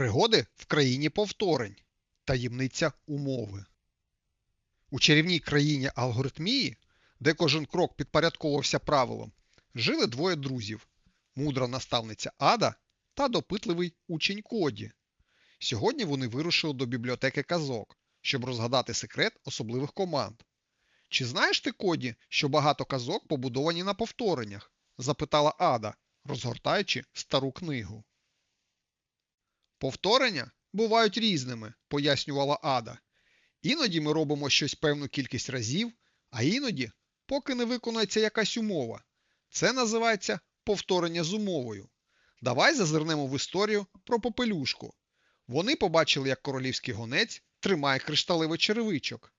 Пригоди в країні повторень. Таємниця умови. У чарівній країні алгоритмії, де кожен крок підпорядковувався правилам, жили двоє друзів мудра наставниця Ада та допитливий учень Коді. Сьогодні вони вирушили до бібліотеки казок, щоб розгадати секрет особливих команд. Чи знаєш ти Коді, що багато казок побудовані на повтореннях? запитала Ада, розгортаючи стару книгу. Повторення бувають різними, пояснювала Ада. Іноді ми робимо щось певну кількість разів, а іноді, поки не виконується якась умова. Це називається повторення з умовою. Давай зазирнемо в історію про попелюшку. Вони побачили, як королівський гонець тримає кришталевий черевичок.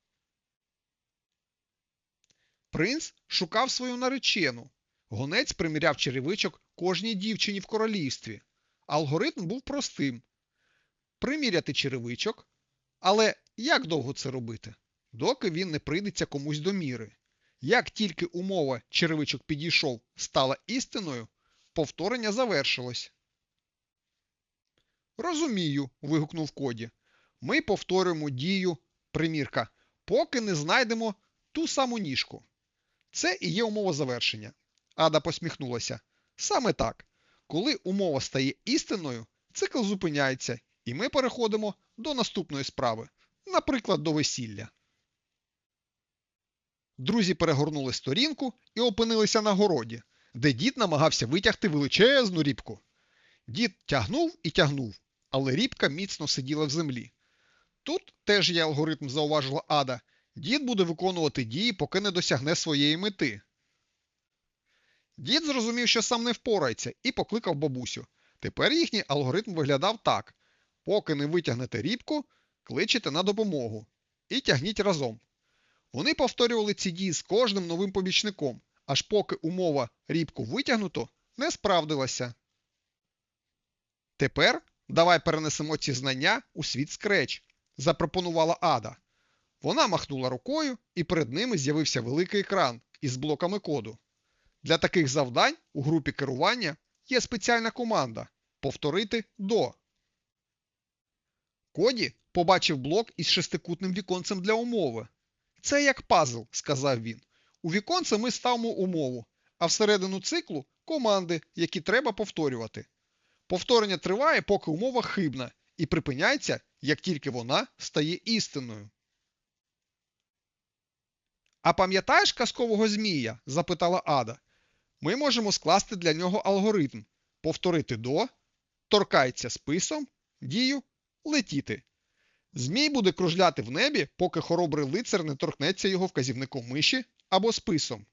Принц шукав свою наречену. Гонець приміряв черевичок кожній дівчині в королівстві. Алгоритм був простим: приміряти черевичок. Але як довго це робити? Доки він не прийдеться комусь до міри. Як тільки умова черевичок підійшов стала істиною, повторення завершилось. Розумію, вигукнув Коді. Ми повторюємо дію примірка, поки не знайдемо ту саму ніжку. Це і є умова завершення. Ада посміхнулася. Саме так. Коли умова стає істинною, цикл зупиняється, і ми переходимо до наступної справи, наприклад, до весілля. Друзі перегорнули сторінку і опинилися на городі, де дід намагався витягти величезну рібку. Дід тягнув і тягнув, але рібка міцно сиділа в землі. Тут теж є алгоритм, зауважила Ада. Дід буде виконувати дії, поки не досягне своєї мети. Дід зрозумів, що сам не впорається, і покликав бабусю. Тепер їхній алгоритм виглядав так: поки не витягнете рібку, кличете на допомогу і тягніть разом. Вони повторювали ці дії з кожним новим помічником, аж поки умова рібку витягнуто не справдилася. Тепер давай перенесемо ці знання у світ скреч, запропонувала Ада. Вона махнула рукою, і перед ними з'явився великий екран із блоками коду. Для таких завдань у групі керування є спеціальна команда повторити до. Коді побачив блок із шестикутним віконцем для умови. Це як пазл, сказав він. У віконце ми ставимо умову, а всередину циклу команди, які треба повторювати. Повторення триває, поки умова хибна, і припиняється, як тільки вона стає істинною. А пам'ятаєш казкового змія? запитала Ада. Ми можемо скласти для нього алгоритм повторити до, торкається списом, дію, летіти. Змій буде кружляти в небі, поки хоробрий лицар не торкнеться його вказівником миші або списом.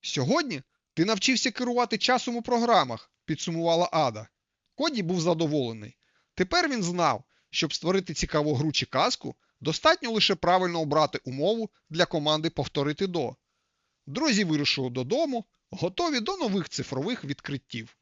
Сьогодні ти навчився керувати часом у програмах, підсумувала Ада. Коді був задоволений. Тепер він знав, щоб створити цікаву гру чи казку, достатньо лише правильно обрати умову для команди повторити до. Друзі вирушили додому, готові до нових цифрових відкриттів.